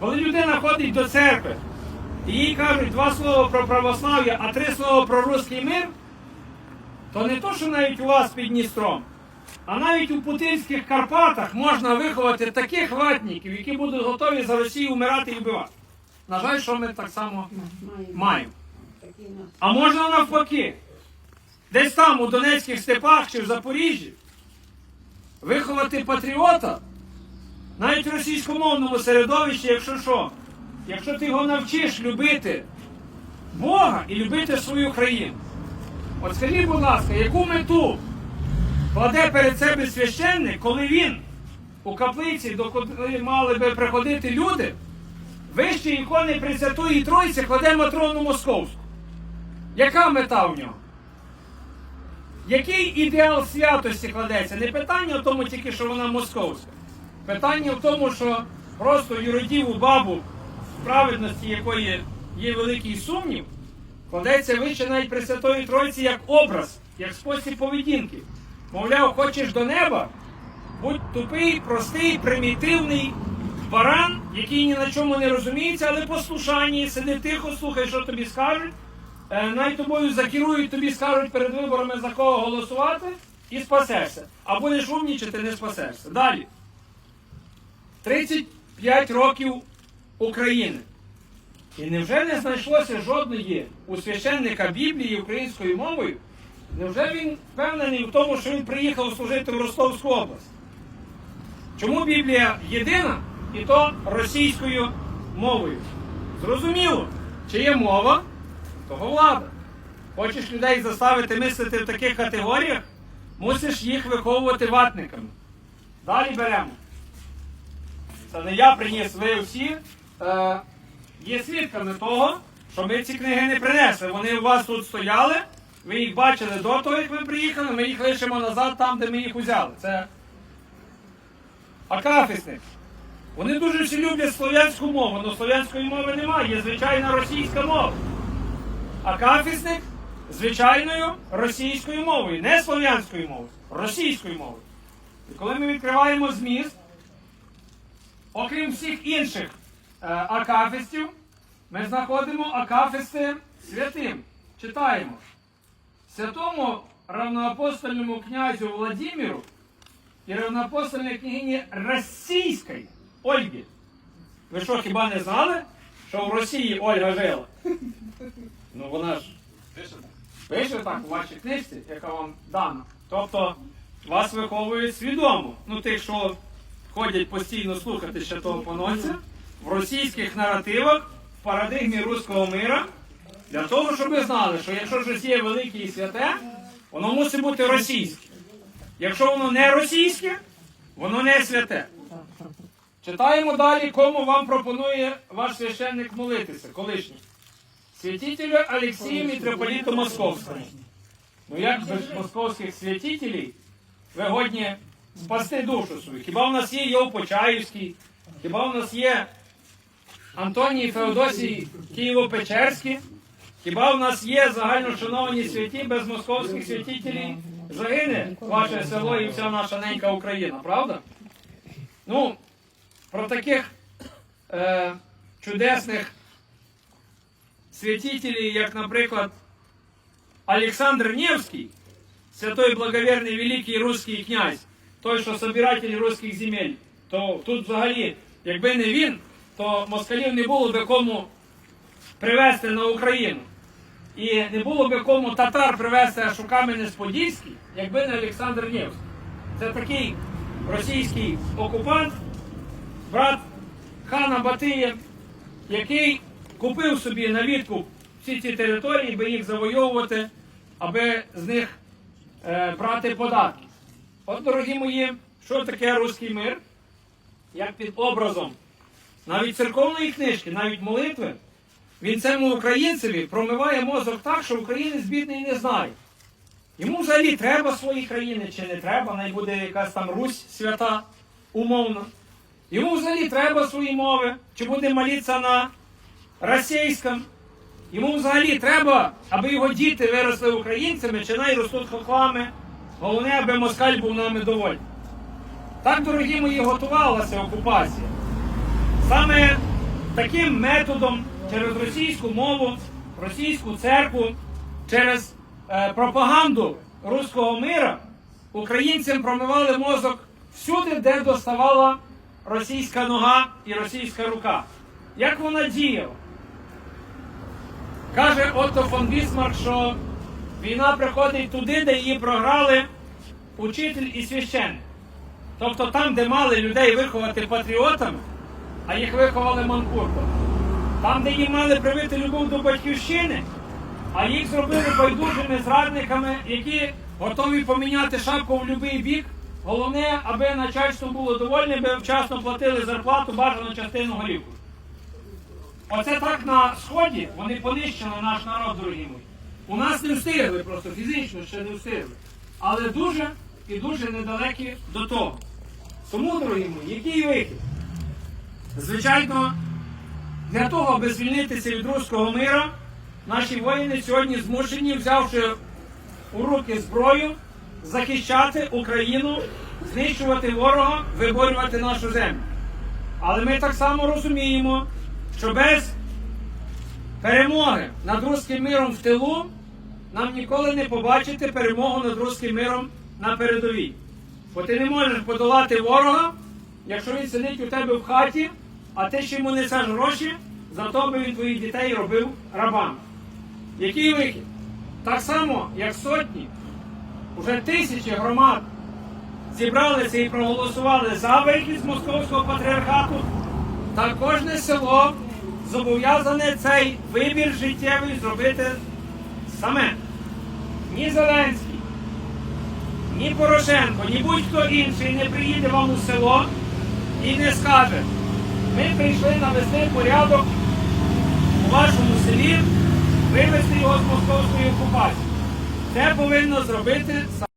Коли людина ходить до церкви, і їй кажуть два слова про православ'я, а три слова про руський мир, то не то, що навіть у вас під Дністром, а навіть у Путинських Карпатах можна виховати таких ватників, які будуть готові за Росію вмирати і вбивати. На жаль, що ми так само маємо. А можна навпаки. Десь там, у Донецьких степах чи в Запоріжжі, виховати патріота, навіть в російськомовному середовищі, якщо що, якщо ти його навчиш любити Бога і любити свою країну. От скажіть, будь ласка, яку мету кладе перед себе священник, коли він у каплиці, до коли мали би приходити люди, вище ікони Пресвятої Тройці кладе Матрону Московську. Яка мета в нього? Який ідеал святості кладеться? Не питання в тому тільки, що вона московська. Питання в тому, що просто юродіву бабу, в праведності якої є великий сумнів, кладеться вище навіть Пресвятої Тройці як образ, як спосіб поведінки. Мовляв, хочеш до неба, будь тупий, простий, примітивний баран, який ні на чому не розуміється, але послушання, сиди тихо, слухай, що тобі скажуть. Е, Навіть тобою закерують, тобі скажуть перед виборами за кого голосувати і спасешся. А будеш умнічати, не спасешся. Далі. 35 років України. І невже не знайшлося жодної у священника Біблії українською мовою? Невже він впевнений в тому, що він приїхав служити в Ростовську область? Чому Біблія єдина і то російською мовою? Зрозуміло, чи є мова, того влада. Хочеш людей заставити мислити в таких категоріях, мусиш їх виховувати ватниками. Далі беремо. Це не я приніс, ви всі е, є свідками того, що ми ці книги не принесли. Вони у вас тут стояли, ви їх бачили до того, як ви приїхали, ми їх лишимо назад там, де ми їх узяли. Це акафісник. Вони дуже всі люблять слов'янську мову, але слов'янської мови немає, є звичайна російська мова. Акафісник звичайною російською мовою, не слов'янською мовою, російською мовою. І коли ми відкриваємо зміст, окрім всіх інших е, акафістів, ми знаходимо акафисти святим. Читаємо. Святому равноапостольному князю Владимиру і равноапостольній княгині Російської Ольги. Ви що, хіба не знали, що в Росії Ольга жила? Ну вона ж пише так у вашій книжці, яка вам дана. Тобто вас виховують свідомо. Ну, тих, що ходять постійно слухати ще того поносця, в російських наративах, в парадигмі руського мира, для того, щоб ви знали, що якщо є велике і святе, воно мусить бути російське. Якщо воно не російське, воно не святе. Читаємо далі, кому вам пропонує ваш священник молитися, колишній. Святителю Алексію митрополіту Московському. Ну як без московських святителів ви годні спасти душу свою? Хіба в нас є Йов Почаївський, хіба в нас є Антоній Феодосій Києво-Печерський, хіба в нас є загальношановані святі без московських святителів? Загине ваше село і вся наша ненька Україна, правда? Ну, про таких е, чудесних святителей, як, наприклад, Олександр Невський, святой благоверний великий русський князь, той, що собиратель руських земель, то тут взагалі, якби не він, то москалів не було би кому привезти на Україну. І не було би кому татар привезти аж у Кам'янець-Подільський, якби не Олександр Невський. Це такий російський окупант, брат хана Батия, який купив собі на відкуп всі ці території, би їх завойовувати, аби з них е, брати податки. От, дорогі мої, що таке руський мир? Як під образом навіть церковної книжки, навіть молитви, він цьому українцеві промиває мозок так, що українець бідний не знає. Йому взагалі треба свої країни чи не треба, най буде якась там Русь свята, умовно. Йому взагалі треба свої мови, чи буде молитися на російському. Йому взагалі треба, аби його діти виросли українцями, чи най ростуть хохлами. Головне, аби москаль був нами довольний. Так, дорогі мої, готувалася окупація. Саме таким методом через російську мову, російську церкву, через е, пропаганду руського мира українцям промивали мозок всюди, де доставала російська нога і російська рука. Як вона діяла? Каже Отто фон Бісмарк, що війна приходить туди, де її програли учитель і священник. Тобто там, де мали людей виховати патріотами, а їх виховали манкуртом. Там, де їм мали привити любов до батьківщини, а їх зробили байдужими зрадниками, які готові поміняти шапку в будь-який бік. Головне, аби начальство було довольне, би вчасно платили зарплату, бажану частину горівку. Оце так на сході вони понищили наш народ, дорогі мої. У нас не встигли, просто фізично ще не встигли. Але дуже і дуже недалекі до того. Тому, дорогі мої, який вихід? Звичайно, для того, аби звільнитися від руського мира, наші воїни сьогодні змушені, взявши у руки зброю, захищати Україну, знищувати ворога, виборювати нашу землю. Але ми так само розуміємо, що без перемоги над руським миром в тилу нам ніколи не побачити перемогу над руським миром на передовій. Бо ти не можеш подолати ворога, якщо він сидить у тебе в хаті, а ти ще йому несеш гроші, за то би він твоїх дітей робив рабами. Який вихід? Так само, як сотні, вже тисячі громад зібралися і проголосували за вихід з московського патріархату, та кожне село зобов'язане цей вибір життєвий зробити саме. Ні Зеленський, ні Порошенко, ні будь-хто інший не приїде вам у село і не скаже, ми прийшли навести порядок у вашому селі, вивезти його з московської окупації. Це повинно зробити